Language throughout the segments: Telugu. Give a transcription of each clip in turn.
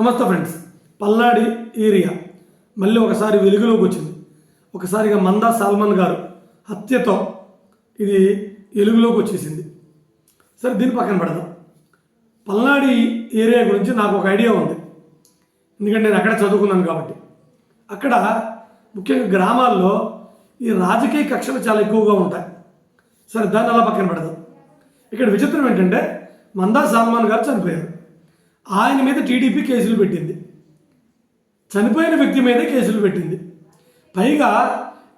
నమస్తే ఫ్రెండ్స్. పల్నాడి ఏరియా. మళ్ళీ ఒకసారి వెలుగులోకి వచ్చింది. ఒకసారిగా మందా సల్మాన్ గారు హత్యతో ఇది వెలుగులోకి వచ్చేసింది. సరే దీని పక్కన పెడదాం. పల్నాడి ఏరియా గురించి నాకు ఒక ఐడియా ఉంది. ఎందుకంటే నేను అక్కడ చదువుకున్నాను కాబట్టి. అక్కడ ముఖ్యంగా గ్రామాల్లో ఈ రాజకీయ కక్షలు చాలా ఎక్కువగా ఉంటాయి. సరే దాన్ని అలా పక్కన పెడదాం. ఇక్కడ విచిత్రం ఏంటంటే మందా సల్మాన్ గారు చనిపోయారు. ఆయన మీద టీడీపీ కేసులు పెట్టింది. చనిపోయిన వ్యక్తి మీదే కేసులు పెట్టింది. పైగా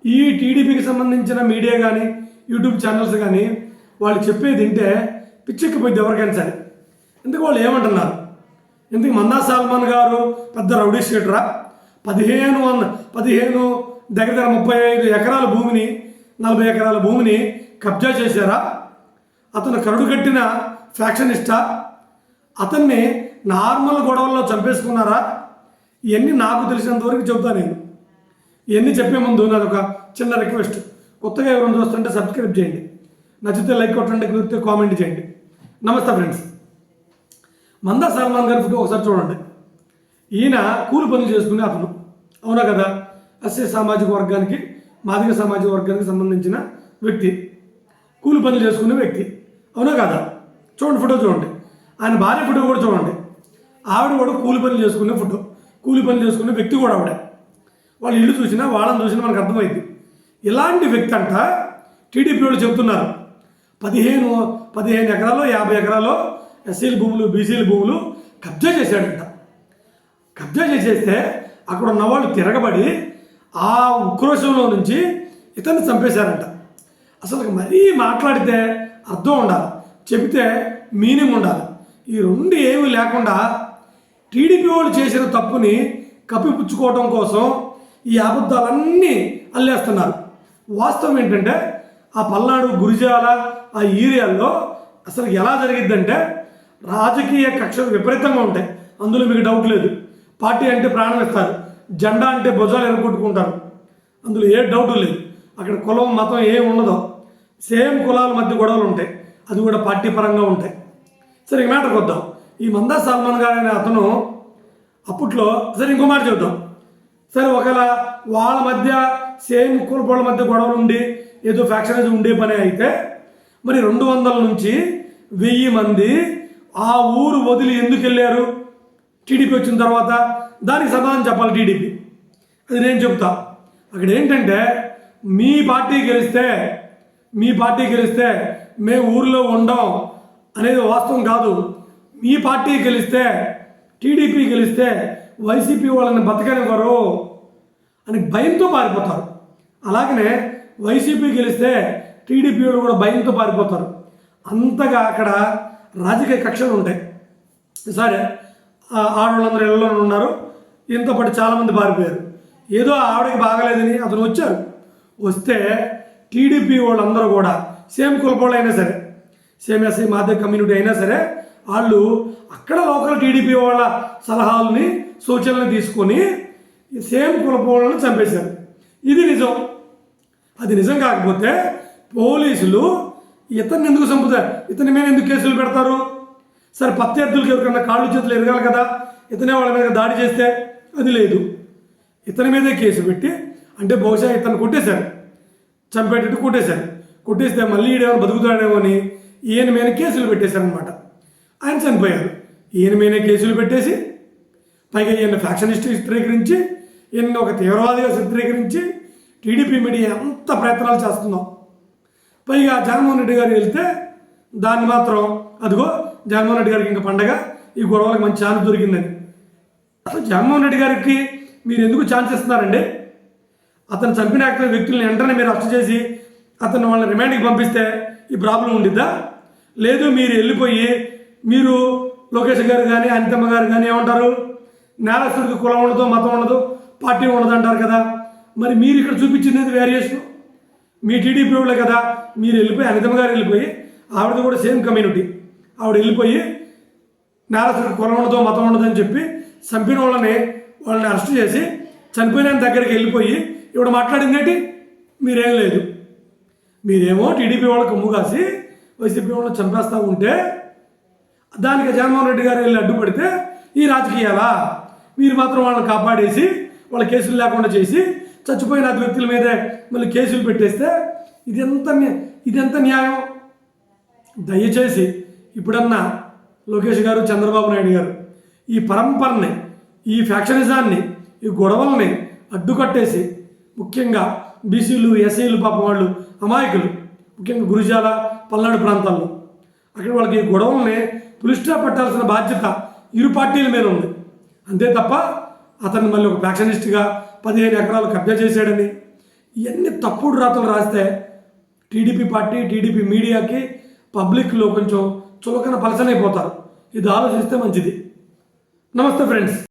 ఈ టీడీపీకి సంబంధించిన మీడియా కానీ యూట్యూబ్ ఛానల్స్ కానీ వాళ్ళు చెప్పేది వింటే పిచ్చెక్కిపోయింది ఎవరికైనా సరే. ఎందుకు వాళ్ళు ఏమంటున్నారు? ఎందుకు మందా సల్మాన్ గారు పెద్ద రౌడీ షీటరా? పదిహేను వంద పదిహేను దగ్గర దగ్గర ముప్పై ఐదు ఎకరాల భూమిని నలభై ఎకరాల భూమిని కబ్జా చేశారా? అతను కరుడు కట్టిన ఫ్యాక్షనిస్టా? అతన్ని నార్మల్ గొడవల్లో చంపేసుకున్నారా? ఇవన్నీ నాకు తెలిసినంత వరకు చెబుతా నేను. ఇవన్నీ చెప్పే ముందు నాది ఒక చిన్న రిక్వెస్ట్. కొత్తగా ఎవరైనా చూస్తుంటే సబ్స్క్రైబ్ చేయండి. నచ్చితే లైక్ కొట్టండి కుదిరితే కామెంట్ చేయండి. నమస్తే ఫ్రెండ్స్. మందా సల్మాన్ గారి ఫోటో ఒకసారి చూడండి. ఈయన కూలి పనులు చేసుకునే అతను. అవునా కదా? ఎస్సీ సామాజిక వర్గానికి మాదిక సామాజిక వర్గానికి సంబంధించిన వ్యక్తి. కూలి పనులు చేసుకునే వ్యక్తి. అవునా కదా? చూడండి ఫోటో చూడండి. ఆయన భార్య ఫోటో కూడా చూడండి. ఆవిడ కూడా కూలి పని చేసుకునే ఫోటో కూలి పని చేసుకునే వ్యక్తి కూడా ఆవిడ. వాళ్ళు ఇల్లు చూసినా వాళ్ళని చూసినా మనకు అర్థమైంది ఇలాంటి వ్యక్తి అంట టీడీపీ వాళ్ళు చెబుతున్నారు. పదిహేను పదిహేను ఎకరాలు యాభై ఎకరాలు ఎస్సీల భూములు బీసీల భూములు కబ్జా చేశాడంట. కబ్జా చేసేస్తే అక్కడ ఉన్న వాళ్ళు తిరగబడి ఆ ఉక్రోషంలో నుంచి ఇతన్ని చంపేశారంట. అసలు మరీ మాట్లాడితే అర్థం ఉండాలి. చెబితే మీనింగ్ ఉండాలి. ఈ రెండు ఏమీ లేకుండా టీడీపీ వాళ్ళు చేసిన తప్పుని కప్పిపుచ్చుకోవడం కోసం ఈ అబద్ధాలన్నీ అల్లేస్తున్నారు. వాస్తవం ఏంటంటే ఆ పల్నాడు గురిజాల ఆ ఏరియాల్లో అసలు ఎలా జరిగిద్దంటే రాజకీయ కక్షలు విపరీతంగా ఉంటాయి. అందులో మీకు డౌట్ లేదు. పార్టీ అంటే ప్రాణం ఇస్తారు. జెండా అంటే భుజాలు ఎరగొట్టుకుంటారు అందులో ఏ డౌట్ లేదు. అక్కడ కులం మతం ఏం ఉండదు. సేమ్ కులాల మధ్య గొడవలు ఉంటాయి. అది కూడా పార్టీ పరంగా ఉంటాయి. సరే ఈ మ్యాటర్కి వద్దాం. ఈ మందా సల్మాన్ గారు అనే అతను అప్పట్లో సరే ఇంకో మాట చెప్దాం సరే ఒకవేళ వాళ్ళ మధ్య సేమ్ కులపోళ్ళ మధ్య గొడవలు ఉండి ఏదో ఫ్యాక్షన్ ఫ్యాక్షనైజ్ ఉండే పని అయితే మరి రెండు వందల నుంచి వెయ్యి మంది ఆ ఊరు వదిలి ఎందుకు వెళ్ళారు? టీడీపీ వచ్చిన తర్వాత దానికి సమాధానం చెప్పాలి టీడీపీ. అది నేను చెప్తా. అక్కడ ఏంటంటే మీ పార్టీ గెలిస్తే మీ పార్టీ గెలిస్తే మేము ఊరిలో ఉండం అనేది వాస్తవం కాదు. ఈ పార్టీ గెలిస్తే టీడీపీ గెలిస్తే వైసీపీ వాళ్ళని బతకనివ్వరు అని భయంతో పారిపోతారు అలాగనే వైసీపీ గెలిస్తే టీడీపీ వాళ్ళు కూడా భయంతో పారిపోతారు అంతగా అక్కడ రాజకీయ కక్షలు ఉంటాయి. సరే ఆ ఆడవాళ్ళందరూ ఇళ్ళలో ఉన్నారు. ఇంతపాటు చాలామంది పారిపోయారు ఏదో ఆవిడకి బాగలేదని అతను వచ్చారు. వస్తే టీడీపీ వాళ్ళందరూ కూడా సేమ్ కులపోళ్ళు అయినా సరే సేమ్ ఎస్ఐ మాదే కమ్యూనిటీ అయినా సరే వాళ్ళు అక్కడ లోకల్ టీడీపీ వాళ్ళ సలహాలని సూచనలు తీసుకొని సేమ్ కులపోళ్ళను చంపేశారు. ఇది నిజం. అది నిజం కాకపోతే పోలీసులు ఇతన్ని ఎందుకు చంపుతారు ఇతని మీద ఎందుకు కేసులు పెడతారు? సరే ప్రత్యర్థులకు ఎవరికన్నా కాళ్ళు చేతులు ఎరగాలి కదా? ఇతనే వాళ్ళ మీద దాడి చేస్తే అది లేదు. ఇతని మీదే కేసు పెట్టి అంటే బహుశా ఇతను కొట్టేశారు. చంపేటట్టు కొట్టేశారు. కొట్టేస్తే మళ్ళీ ఈడేమో బతుకుతాడేమో అని ఈయన మీద కేసులు పెట్టేశారనమాట ఆయన చనిపోయారు. ఈయన మీద కేసులు పెట్టేసి పైగా ఈయన ఫ్యాక్షనిస్ట్ చిత్రీకరించి ఈయన ఒక తీవ్రవాదిగా చిత్రీకరించి టీడీపీ మీడియా ఎంత ప్రయత్నాలు చేస్తున్నాం పైగా జగన్మోహన్ రెడ్డి గారు వెళ్తే దాన్ని మాత్రం అదిగో జగన్మోహన్ రెడ్డి గారికి ఇంకా పండగ ఈ గొడవలకు మంచి ఛాన్స్ దొరికిందని. అసలు జగన్మోహన్ రెడ్డి గారికి మీరు ఎందుకు ఛాన్స్ ఇస్తున్నారండి? అతను చంపిన యాక్టర్ వ్యక్తులను వెంటనే మీరు అరెస్ట్ చేసి అతను వాళ్ళని రిమాండ్కి పంపిస్తే ఈ ప్రాబ్లం ఉండిద్దా? లేదు మీరు వెళ్ళిపోయి మీరు లోకేష్ గారు కానీ అనితమ్మ గారు కానీ ఏమంటారు? నేరస్తుడికి కులం ఉండదు మతం ఉండదు పార్టీ ఉండదు అంటారు కదా. మరి మీరు ఇక్కడ చూపించింది వేరియేషన్ మీ టీడీపీ వాళ్ళే కదా. మీరు వెళ్ళిపోయి అనితమ్మ గారు వెళ్ళిపోయి ఆవిడది కూడా సేమ్ కమ్యూనిటీ ఆవిడ వెళ్ళిపోయి నేరస్తుడికి కులం ఉండదు మతం ఉండదు అని చెప్పి చంపిన వాళ్ళని వాళ్ళని అరెస్ట్ చేసి చనిపోయిన దగ్గరికి వెళ్ళిపోయి ఇవిడ మాట్లాడింది ఏంటి? మీరేం లేదు. మీరేమో టీడీపీ వాళ్ళకి కమ్ము కాసి వైసీపీ వాళ్ళని చంపేస్తూ ఉంటే దానికి జగన్మోహన్ రెడ్డి గారు వెళ్ళి అడ్డుపడితే ఈ రాజకీయాలా? మీరు మాత్రం వాళ్ళని కాపాడేసి వాళ్ళ కేసులు లేకుండా చేసి చచ్చిపోయిన అది వ్యక్తుల మీదే మళ్ళీ కేసులు పెట్టేస్తే ఇది ఎంత ఇది ఎంత న్యాయం? దయచేసి ఇప్పుడన్నా లోకేష్ గారు చంద్రబాబు నాయుడు గారు ఈ పరంపరని ఈ ఫ్యాక్షనిజాన్ని ఈ గొడవల్ని అడ్డుకట్టేసి ముఖ్యంగా బీసీలు ఎస్సీలు పాపం వాళ్ళు అమాయకులు ముఖ్యంగా గురిజాల పల్నాడు ప్రాంతాల్లో. అక్కడ వాళ్ళకి ఈ గొడవల్ని పులిస్టా పట్టాల్సిన బాధ్యత ఇరు పార్టీల మీద ఉంది. అంతే తప్ప అతన్ని మళ్ళీ ఒక ఫ్యాక్షనిస్ట్గా పదిహేను ఎకరాలు కబ్జా చేశాడని ఇవన్నీ తప్పుడు రాతలు రాస్తే టీడీపీ పార్టీ టీడీపీ మీడియాకి పబ్లిక్లో కొంచెం చులకన పలసనైపోతారు ఇది ఆలోచిస్తే మంచిది. నమస్తే ఫ్రెండ్స్.